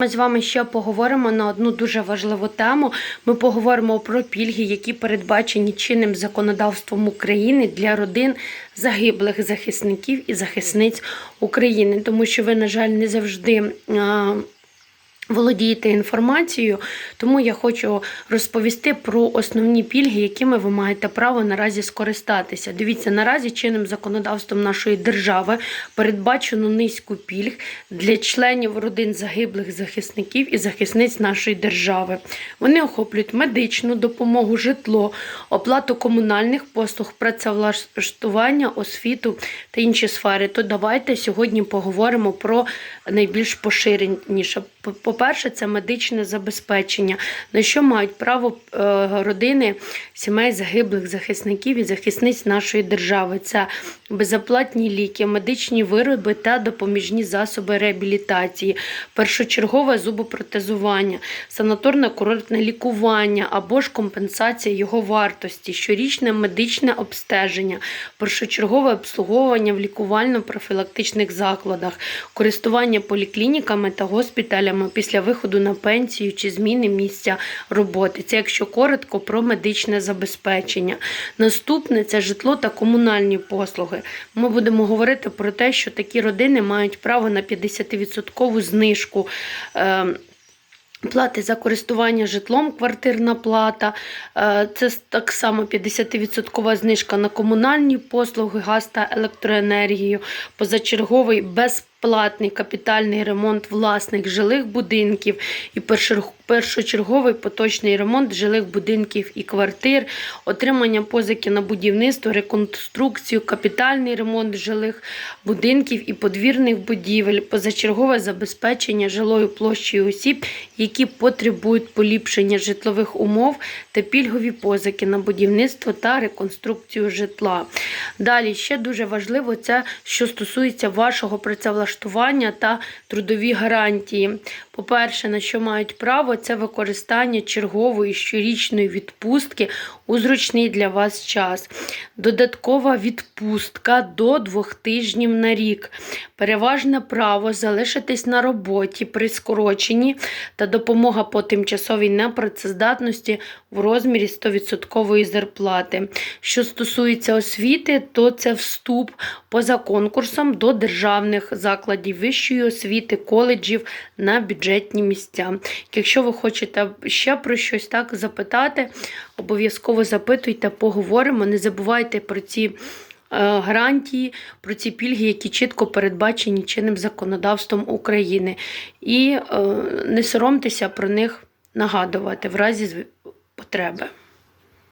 Ми з вами ще поговоримо на одну дуже важливу тему. Ми поговоримо про пільги, які передбачені чинним законодавством України для родин загиблих захисників і захисниць України, тому що ви, на жаль, не завжди. Володієте інформацією, тому я хочу розповісти про основні пільги, якими ви маєте право наразі скористатися. Дивіться, наразі чинним законодавством нашої держави передбачено низку пільг для членів родин загиблих захисників і захисниць нашої держави. Вони охоплюють медичну допомогу, житло, оплату комунальних послуг, працевлаштування, освіту та інші сфери. То давайте сьогодні поговоримо про найбільш поширеніше. По-перше, це медичне забезпечення, на що мають право е, родини сімей загиблих захисників і захисниць нашої держави. Це безоплатні ліки, медичні вироби та допоміжні засоби реабілітації, першочергове зубопротезування, санаторно-курортне лікування або ж компенсація його вартості, щорічне медичне обстеження, першочергове обслуговування в лікувально-профілактичних закладах, користування поліклініками та госпіталями після виходу на пенсію чи зміни місця роботи. Це якщо коротко про медичне забезпечення. Наступне це житло та комунальні послуги. Ми будемо говорити про те, що такі родини мають право на 50% знижку. е, Плати за користування житлом, квартирна плата, е, це так само 50% знижка на комунальні послуги, газ та електроенергію, позачерговий безплатний капітальний ремонт власних жилих будинків і першочерговий поточний ремонт жилих будинків і квартир, отримання позики на будівництво, реконструкцію, капітальний ремонт жилих будинків і подвірних будівель, позачергове забезпечення жилою площею осіб, які потребують поліпшення житлових умов та пільгові позики на будівництво та реконструкцію житла. Далі ще дуже важливо це, що стосується вашого працевлаштування та трудові гарантії. По-перше, на що мають право, це використання чергової щорічної відпустки у зручний для вас час. Додаткова відпустка до двох тижнів на рік. Переважне право залишитись на роботі при скороченні та допомога по тимчасовій непрацездатності в розмірі 100% зарплати. Що стосується освіти, то це вступ поза конкурсом до державних закладів вищої освіти, коледжів на бюджетні місця. Якщо ви хочете ще про щось так запитати, обов'язково запитуйте, поговоримо. Не забувайте про ці е, гарантії, про ці пільги, які чітко передбачені чинним законодавством України. І е, не соромтеся про них нагадувати в разі потреби.